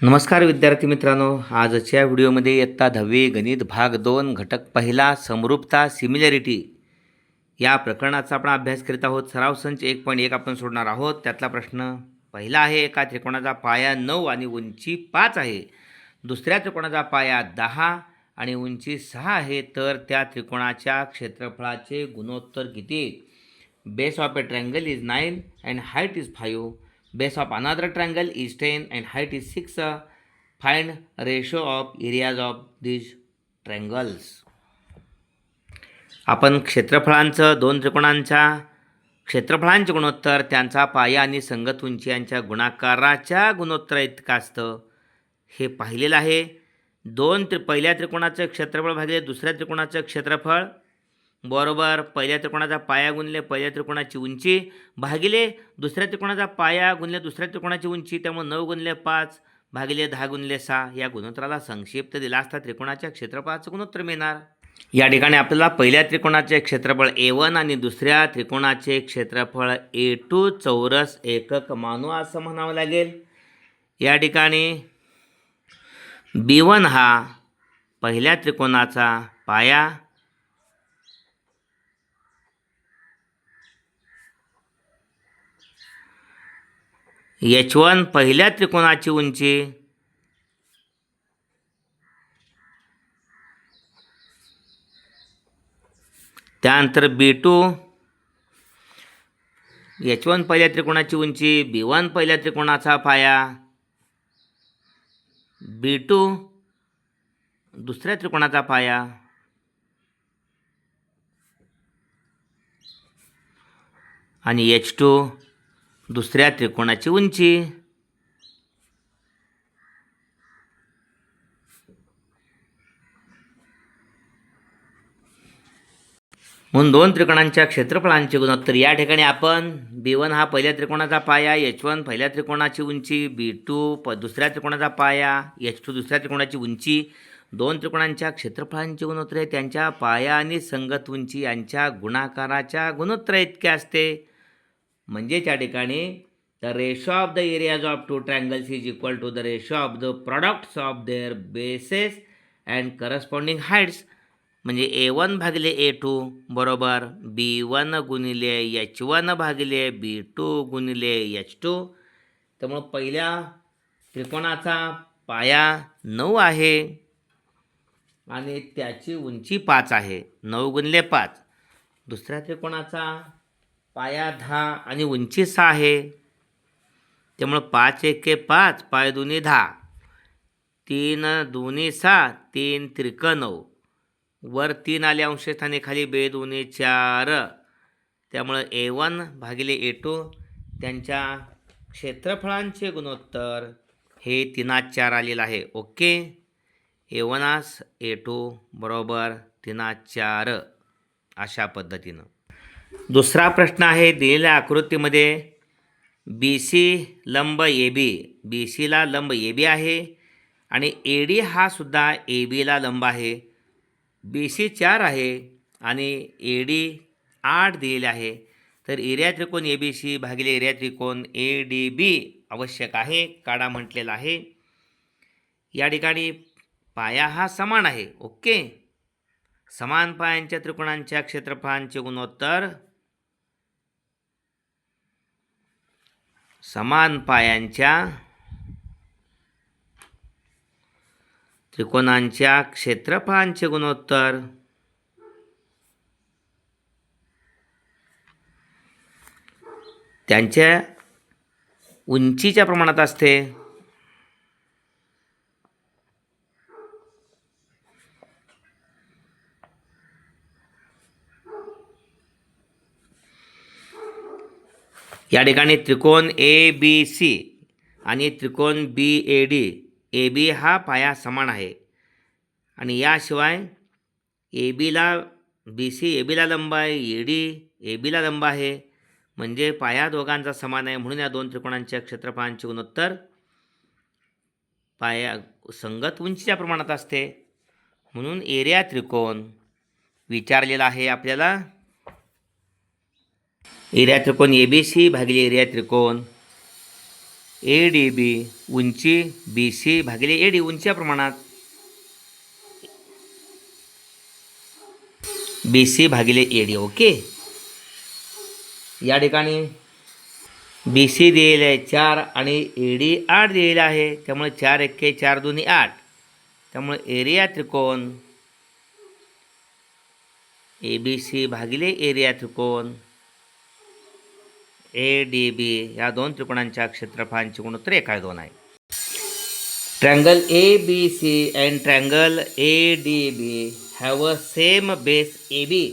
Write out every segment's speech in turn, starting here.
नमस्कार विद्यार्थी मित्रांनो आजच्या व्हिडिओमध्ये इयत्ता दहावी गणित भाग दोन घटक पहिला समरूपता सिमिलॅरिटी या प्रकरणाचा आपण अभ्यास करीत आहोत. सराव संच एक पॉईंट एक आपण सोडणार आहोत. त्यातला प्रश्न पहिला आहे एका त्रिकोणाचा पाया नऊ आणि उंची पाच आहे. दुसऱ्या त्रिकोणाचा पाया दहा आणि उंची सहा आहे तर त्या त्रिकोणाच्या क्षेत्रफळाचे गुणोत्तर किती? Base of a triangle is nine and height is five base of another triangle is 10 and height is 6 find ratio of areas of these triangles. आपण क्षेत्रफळांचं दोन त्रिकोणांच्या क्षेत्रफळांचे गुणोत्तर त्यांचा पाया आणि संगत उंची यांच्या गुणाकाराच्या गुणोत्तर इतकं असतं? हे पाहिलेलं आहे. दोन त्रि पहिल्या त्रिकोणाचं क्षेत्रफळ भागिले दुसऱ्या त्रिकोणाचं क्षेत्रफळ बरोबर. पहिल्या त्रिकोणाचा पाया गुणले पहिल्या त्रिकोणाची उंची भागिले दुसऱ्या त्रिकोणाचा पाया गुणले दुसऱ्या त्रिकोणाची उंची त्यामुळे नऊ गुणले पाच भागिले दहा गुणले सहा. या गुणोत्तराला संक्षिप्त दिला असता त्रिकोणाच्या क्षेत्रफळाचं गुणोत्तर मिळणार. या ठिकाणी आपल्याला पहिल्या त्रिकोणाचे क्षेत्रफळ ए वन आणि दुसऱ्या त्रिकोणाचे क्षेत्रफळ ए टू चौरस एकक मानू असं म्हणावं लागेल. या ठिकाणी बी वन हा पहिल्या त्रिकोणाचा पाया एच वन पहिल्या त्रिकोणाची उंची. त्यानंतर बी टू. एच वन पहिल्या त्रिकोणाची उंची बी वन पहिल्या त्रिकोणाचा पाया. बी टू दुसऱ्या त्रिकोणाचा पाया. आणि एच टू दुसऱ्या त्रिकोणाची उंची. म्हणून दोन त्रिकोणांच्या क्षेत्रफळांचे गुणोत्तर या ठिकाणी आपण बी वन हा पहिल्या त्रिकोणाचा पाया एच वन पहिल्या त्रिकोणाची उंची बी टू प दुसऱ्या त्रिकोणाचा पाया एच टू दुसऱ्या त्रिकोणाची उंची. दोन त्रिकोणांच्या क्षेत्रफळांचे गुणोत्तर आहे त्यांच्या पाया आणि संगत उंची यांच्या गुणाकाराच्या गुणोत्तर इतके असते. म्हणजे त्या ठिकाणी the ratio of the areas of two triangles is equal to the ratio of the products of their bases and corresponding heights म्हणजे ए वन भागिले ए टू बरोबर बी वन गुणिले एच वन भागिले बी टू गुणिले H two. त्यामुळं पहिल्या त्रिकोणाचा पाया नऊ आहे आणि त्याची उंची पाच आहे नऊ गुणिले पाच. दुसऱ्या त्रिकोणाचा पाया दहा आणि उंची सहा आहे. त्यामुळं पाच एके पाच पाय दोन्ही दहा. तीन दोन्ही सहा तीन त्रिक नऊ. वर तीन आले अंशस्थानी खाली बे दोन्ही चार. त्यामुळं ए वन भागिले ए टू त्यांच्या क्षेत्रफळांचे गुणोत्तर हे तीनात चार आलेलं आहे. ओके? ए वनास ए टू बरोबर तीनात चार. अशा पद्धतीनं. दुसरा प्रश्न आहे दिलेल्या आकृतीमध्ये बी सी लंब ए बी बी सीला लंब ए बी आहे आणि ए डी हा सुद्धा ए बीला लंब आहे. बी सी चार आहे आणि ए डी आठ दिलेले आहे. तर एरिया त्रिकोण ए बी सी भागिले एरिया त्रिकोण ए डी बी आवश्यक आहे काढा म्हटलेला आहे. या ठिकाणी पाया हा समान आहे ओके? समान पायांच्या त्रिकोणांच्या क्षेत्रफळांचे गुणोत्तर समान पायांच्या त्रिकोणांच्या क्षेत्रफळांचे गुणोत्तर. त्यांच्या उंचीच्या प्रमाणात असते. या ठिकाणी त्रिकोण ए बी सी आणि त्रिकोण बी ए डी ए बी हा पाया समान आहे. आणि याशिवाय ए बीला बी सी ए बीला लंब आहे ए डी ए बीला लंब आहे. म्हणजे पाया दोघांचा समान आहे. म्हणून या दोन त्रिकोणांच्या क्षेत्रफळांचे गुणोत्तर पाया संगत उंचीच्या प्रमाणात असते. म्हणून एरिया त्रिकोण विचारलेला आहे आपल्याला. एरिया त्रिकोण ए बी सी भागिले एरिया त्रिकोण ए डी बी उंची बी सी भागिले ए डी उंच्या प्रमाणात. बी सी भागिले ए डी ओके या ठिकाणी बी सी दिलेले आहे चार आणि ए डी आठ दिलेलं आहे. त्यामुळे चार एक्के चार दोन्ही आठ. त्यामुळे एरिया त्रिकोण ए बी सी भागिले एरिया त्रिकोण ए डी बी या दोन त्रिकोणांच्या क्षेत्रफळांची गुणोत्तर एका दोन आहे. Triangle A B C and triangle A D B have a same base A B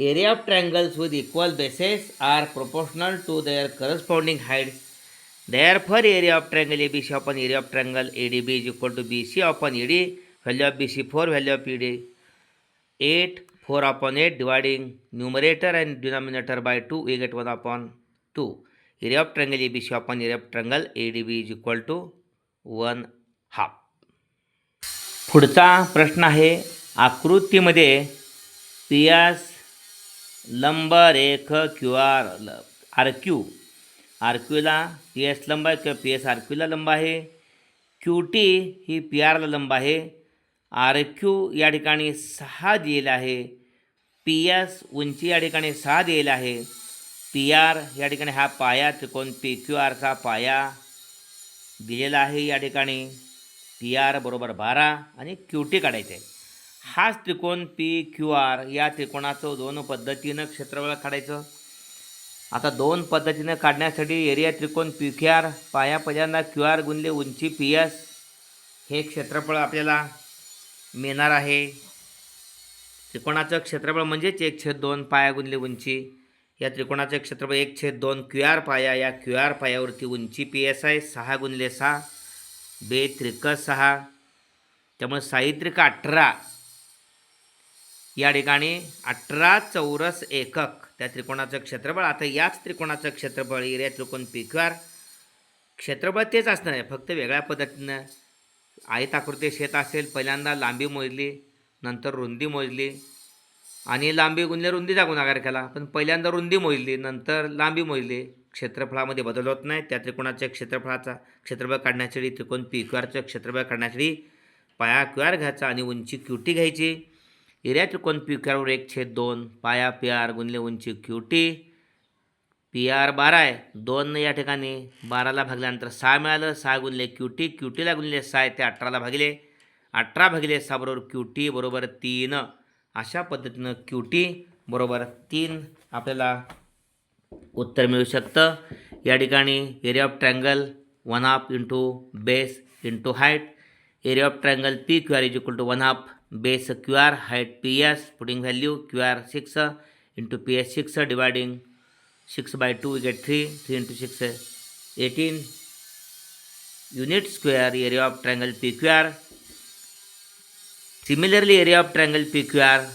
area of triangles with equal bases are proportional to their corresponding heights therefore area of triangle A B C upon area of triangle A D B is equal to B C upon E D value of B C four value of E D eight four upon eight dividing numerator and denominator by two we get one upon two area of triangle A B C upon area of triangle A D B is equal to one half पुढचा प्रश्न आहे आकृतीमध्ये P S लंब रेख Q R R Q R क्यूला P S लंब आहे किंवा P S R क्यूला लंब आहे क्यू टी ही पी आरला लंब आहे आर क्यू या ठिकाणी सहा दिलेला आहे पी एस उंची या ठिकाणी सहा दिलेला आहे पी आर या ठिकाणी हा पाया त्रिकोण पी क्यू आरचा पाया दिलेला आहे या ठिकाणी. पी आर बरोबर बारा आणि क्यू टी काढायचं आहे हाच त्रिकोण पी क्यू आर या त्रिकोणाचं दोन पद्धतीनं क्षेत्रफळ काढायचं. आता दोन पद्धतीनं काढण्यासाठी एरिया त्रिकोण पी क्यू आर पाया पहिल्यांदा क्यू आर गुणले उंची पी एस हे क्षेत्रफळ आपल्याला मिळणार आहे. त्रिकोणाचं क्षेत्रफळ म्हणजेच एक छेद दोन पाया गुणले उंची. या त्रिकोणाचे क्षेत्रफळ एक छेद दोन क्यू आर पाया. या क्यू आर पायावरती उंची पी एस आहे. सहा गुणले सहा. बे त्रिक सहा. त्यामुळे साहित्रिक अठरा. या ठिकाणी अठरा चौरस एकक त्या त्रिकोणाचं क्षेत्रफळ. आता याच त्रिकोणाचं क्षेत्रफळ एरिया त्रिकोण पी क्यू आर. क्षेत्रफळ तेच असणार आहे. फक्त वेगळ्या पद्धतीनं. आयताकृती शेत असेल पहिल्यांदा लांबी मोजली नंतर रुंदी मोजली आणि लांबी गुणले रुंदीचा गुणाकार केला. पण पहिल्यांदा रुंदी मोजली नंतर लांबी मोजली क्षेत्रफळामध्ये बदल होत नाही. त्या त्रिकोणाच्या क्षेत्रफळाचा क्षेत्रफळ काढण्यासाठी त्रिकोण पी क्यू आरचं क्षेत्रफळ काढण्यासाठी पाया क्यू आर घ्यायचा आणि उंची क्यू टी घ्यायची. एरिया त्रिकोण पी क्यू आरवर एक छेद दोन पाया पी आर गुणले उंची क्यू टी पी आर बारा आहे. दोन या ठिकाणी. बाराला भागल्यानंतर सहा मिळालं. सहा गुणले क्यू टी क्यू टीला गुणले सहा आहे. ते अठराला भागले. अठरा भागले सहा बरोबर क्यू टी बरोबर तीन. अशा पद्धतीनं क्यू टी बरोबर तीन आपल्याला उत्तर मिळू शकतं. या ठिकाणी area of triangle one half into base into height area of triangle P Q R is equal to one half base Q R height P S putting value Q R six into P S six dividing six by two get three three into six eighteen unit square area of triangle P Q R Similarly, area of triangle PQR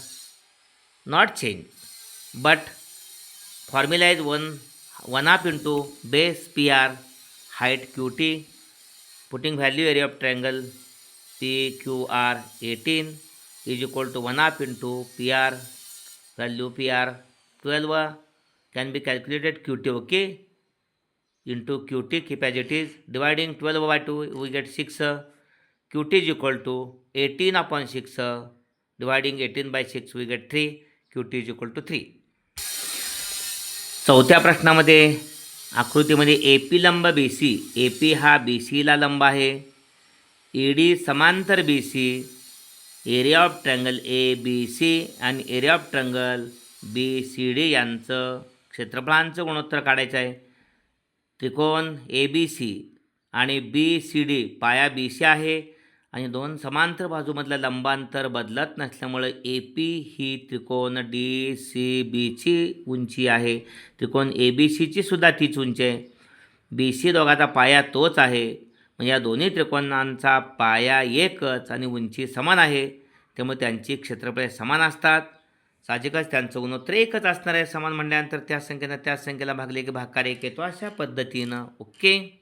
not change, but formula is 1 1 half into base PR height QT. Putting value area of triangle PQR 18 is equal to 1 half into PR value PR 12 can be calculated QT okay into QT keep as it is dividing 12 by 2 we get 6 Q T is equal to eighteen upon six dividing eighteen by six we get three Q T is equal to three चौथ्या प्रश्नामध्ये आकृतीमध्ये A P लंब B C A P हा बी सीला लंब आहे. E D समांतर B C area of triangle A B C आणि area of triangle B C D यांचं क्षेत्रफळांचं गुणोत्तर काढायचं आहे. त्रिकोण ए बी सी आणि बी सी डी पाया बी सी आहे. आणि दोन समांतर बाजूमधलं लंबांतर बदलत नसल्यामुळं ए पी ही त्रिकोण डी सी बीची उंची आहे. त्रिकोण ए बी सीची सुद्धा तीच उंची आहे. बी सी दोघाचा पाया तोच आहे. म्हणजे या दोन्ही त्रिकोणांचा पाया एकच आणि उंची समान आहे. त्यामुळे त्यांची क्षेत्रफळे समान असतात. साहजिकच त्यांचं गुणोत्तर एकच असणार आहे समान म्हणल्यानंतर त्या संख्येनं त्या संख्येला भागले की भागकार एक येतो अशा पद्धतीनं. ओके?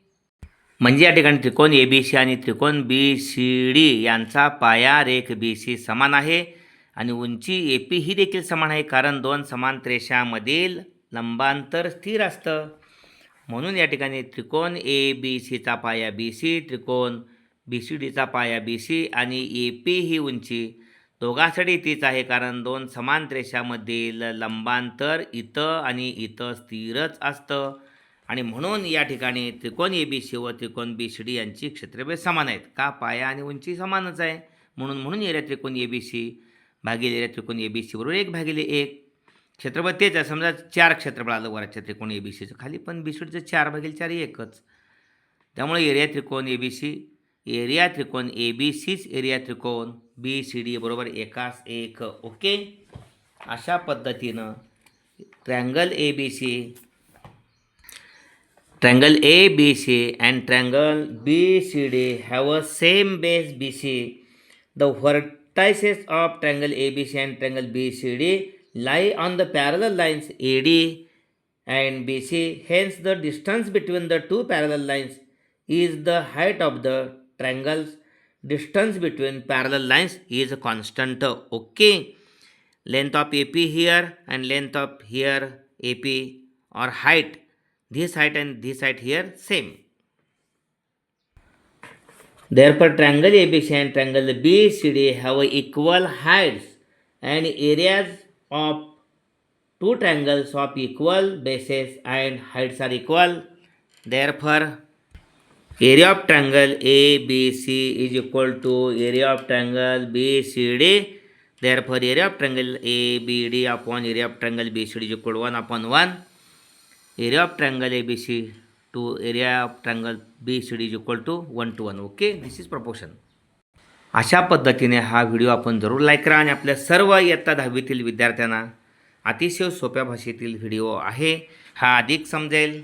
म्हणजे या ठिकाणी त्रिकोण ए बी सी आणि त्रिकोण बी सी डी यांचा पाया रेख बी सी समान आहे. आणि उंची ए पी ही देखील समान आहे कारण दोन समान त्रेषामधील लंबांतर स्थिर असतं. म्हणून या ठिकाणी त्रिकोण ए बी सीचा पाया बी सी त्रिकोण बी सी डीचा पाया बी सी आणि ए पी ही उंची. दोघांसाठी तीच आहे कारण दोन समान रेषामधील लंबांतर इथं आणि इथं स्थिरच असतं. आणि म्हणून या ठिकाणी त्रिकोण ए बी सी व त्रिकोण बी सी डी यांची क्षेत्रफळ समान आहेत. का? पाया आणि उंची समानच आहे. म्हणून म्हणून एरिया त्रिकोण ए बी सी भागिले एरिया त्रिकोण ए बी सी बरोबर एक भागिले एक. क्षेत्रफळ तेच आहे. समजा चार क्षेत्रफळ आलं वरच्या त्रिकोण ए बी सीचं खाली पण बी सी डीचं चार भागिले चार एकच. त्यामुळे एरिया त्रिकोण ए बी सी एरिया त्रिकोण ए बी सीच एरिया त्रिकोण बी सी डी बरोबर एकास एक. ओके? अशा पद्धतीनं triangle A B C triangle ABC and triangle BCD have a same base BC. The vertices of triangle ABC and triangle BCD lie on the parallel lines AD and BC. Hence, the distance between the two parallel lines is the height of the triangles. Distance between parallel lines is a constant. Okay. Length of AP here and length of here AP or height this height and this height here same therefore triangle abc and triangle bcd have equal heights and areas of two triangles of equal bases and heights are equal therefore area of triangle abc is equal to area of triangle bcd therefore area of triangle abd upon area of triangle bcd is equal to 1 upon 1 area of triangle ABC to area of triangle BCD is equal to 1 to 1 okay this is proportion. अशा पद्धतीने हा video आपण जरूर like करा आणि आपल्या सर्व इयत्ता दहावीतील विद्यार्थ्यांना अतिशय सोप्या भाषेतील व्हिडिओ आहे. हा अधिक समजेल.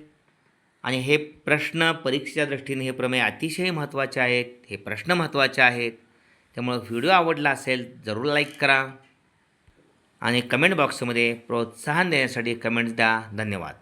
आणि हे प्रश्न परीक्षेच्या दृष्टीने हे प्रमेय अतिशय महत्त्वाचे आहेत. हे प्रश्न महत्त्वाचे आहेत. त्यामुळं व्हिडिओ आवडला असेल जरूर लाईक करा. आणि कमेंट बॉक्समध्ये प्रोत्साहन देण्यासाठी कमेंट्स द्या. धन्यवाद.